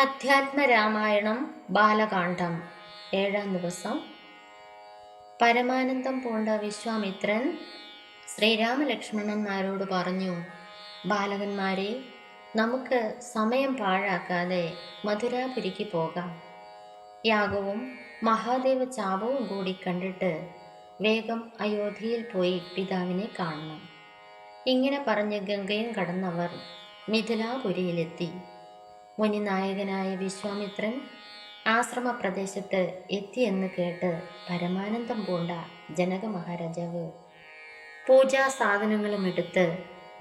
അധ്യാത്മരാമായണം ബാലകാന്ഡം. ഏഴാം ദിവസം. പരമാനന്ദം പൂണ്ട വിശ്വാമിത്രൻ ശ്രീരാമലക്ഷ്മണന്മാരോട് പറഞ്ഞു ബാലകന്മാരെ നമുക്ക് സമയം പാഴാക്കാതെ മധുരാപുരിക്ക് പോകാം. യാഗവും മഹാദേവ ചാപവും കൂടി കണ്ടിട്ട് വേഗം അയോധ്യയിൽ പോയി പിതാവിനെ കാണണം. ഇങ്ങനെ പറഞ്ഞ് ഗംഗയും കടന്നവർ മിഥിലാപുരിയിലെത്തി. മുനിനായകനായ വിശ്വാമിത്രൻ ആശ്രമ പ്രദേശത്ത് എത്തിയെന്ന് കേട്ട് പരമാനന്ദം പൂണ്ട ജനക മഹാരാജാവ് പൂജാ സാധനങ്ങളും എടുത്ത്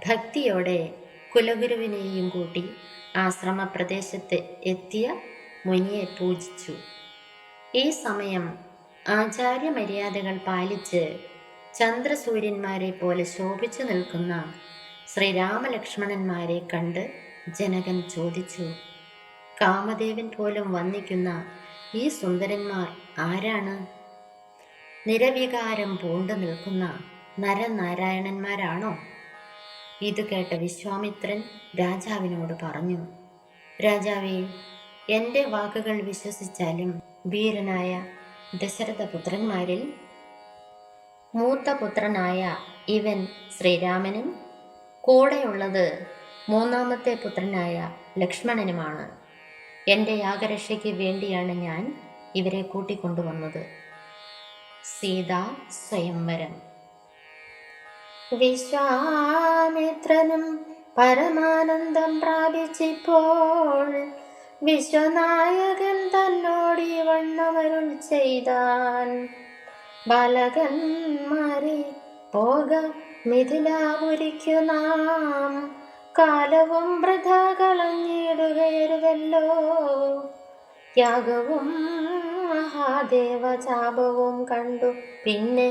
ഭക്തിയോടെ കുലഗുരുവിനെയും കൂട്ടി ആശ്രമ പ്രദേശത്ത് എത്തിയ മുനിയെ പൂജിച്ചു. ഈ സമയം ആചാര്യമര്യാദകൾ പാലിച്ച് ചന്ദ്രസൂര്യന്മാരെ പോലെ ശോഭിച്ചു നിൽക്കുന്ന ശ്രീരാമലക്ഷ്മണന്മാരെ കണ്ട് ജനകൻ ചോദിച്ചു കാമദേവൻ പോലും വന്നിക്കുന്ന ഈ സുന്ദരന്മാർ ആരാണ്? നിരവികാരം പൂണ്ടു നിൽക്കുന്ന നരനാരായണന്മാരാണോ? ഇത് കേട്ട വിശ്വാമിത്രൻ രാജാവിനോട് പറഞ്ഞു രാജാവേ എന്റെ വാക്കുകൾ വിശ്വസിച്ചാലും വീരനായ ദശരഥ പുത്രന്മാരിൽ മൂത്ത പുത്രനായ ഇവൻ ശ്രീരാമനും കൂടെയുള്ളത് മൂന്നാമത്തെ പുത്രനായ ലക്ഷ്മണനുമാണ്. എന്റെ യാഗരക്ഷയ്ക്ക് വേണ്ടിയാണ് ഞാൻ ഇവരെ കൂട്ടിക്കൊണ്ടുവന്നത്. സീതാ സ്വയംവരം. വിശ്വാമിത്രനും പരമാനന്ദം പ്രാപിച്ചിപ്പോൾ വിശ്വനായകൻ തന്നോടി വണ്ണമരുൾ ചെയ്താൻ. ബാലകന്മാരെ പോക മിഥിലാപുരിക്കു നാം. കാലവും വൃഥ കളഞ്ഞിടുകയരുതല്ലോ യാഗവും മഹാദേവചാപവും കണ്ടു. പിന്നെ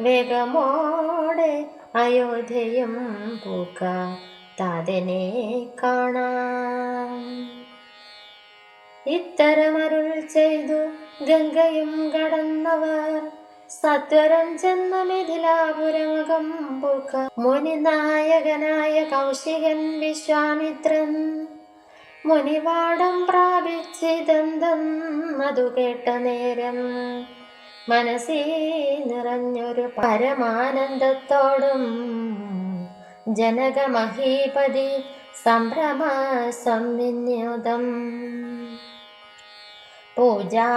വേഗമോടെ അയോധ്യയും പൂക്ക താതനെ കാണാം. ഇത്തരമരുൾ ചെയ്തു ഗംഗയും കടന്നവർ സത്വരം ചെന്ന മിഥിലാപുരമകം മുനിനായകനായ കൗശികൻ വിശ്വാമിത്രൻ മുനിവാടം പ്രാപിച്ചിതെന്തം അതു കേട്ട നേരം മനസ്സിൽ നിറഞ്ഞൊരു പരമാനന്ദത്തോടും ജനകമഹീപതി സംഭ്രമ സംവിന്യുതം പൂജാ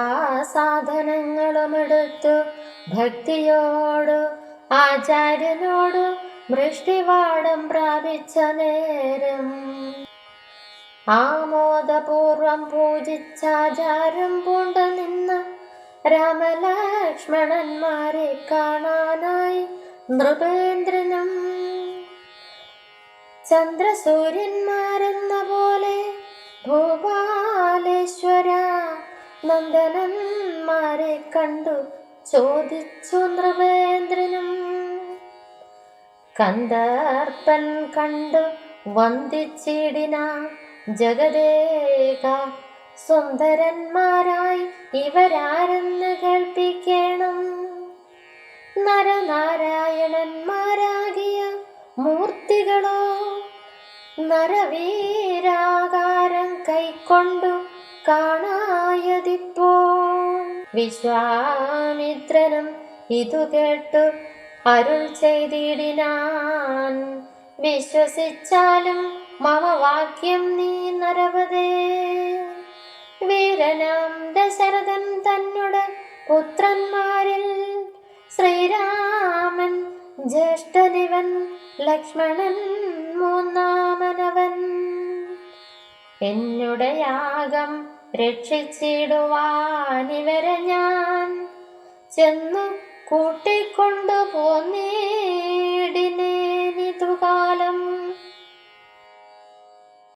സാധനങ്ങളുമെടുത്തു ഭക്തിയോട് ആചാര്യനോട് മൃഷ്ടിവാടം പ്രാപിച്ച നേരം. ആമോദപൂർവം പൂജിച്ചാചാരം പൂണ്ട നിന്ന് രാമലക്ഷ്മണന്മാരെ കാണാനായി നൃപേന്ദ്രനും ചന്ദ്രസൂര്യന്മാരെന്ന പോലെ ഭൂപാലേശ്വര നന്ദനന്മാരെ കണ്ടു. ചോദിച്ചു നൃപേന്ദ്രനും കന്ദർപ്പൻ കണ്ടു വന്ദിച്ചിടിന ജഗദേക സുന്ദരന്മാരായി ഇവരാരെന്ന് കേൾപ്പിക്കണം. നരനാരായണന്മാരാകിയ മൂർത്തികളോ നരവീരാകാരം കൈക്കൊണ്ടു കാണായതിപ്പോൾ വിശ്വാമിത്രനും ഇതു കേട്ടു അരുൾ ചെയ്തിടിനാൻ. വിശ്വസിച്ചാലും മമ വാക്യം നീ നരവതേ. വീരനാം ദശരഥൻ തന്നോട് പുത്രന്മാരിൽ ശ്രീരാമൻ ജ്യേഷ്ഠനിവൻ ലക്ഷ്മണൻ മൂന്നാമനവൻ. എന്നുടെ യാഗം രക്ഷിച്ചിടുവാനിവരെ ഞാൻ. ചെന്നു കൂട്ടിക്കൊണ്ടുപോന്നേടിനേ നിതുകാൽ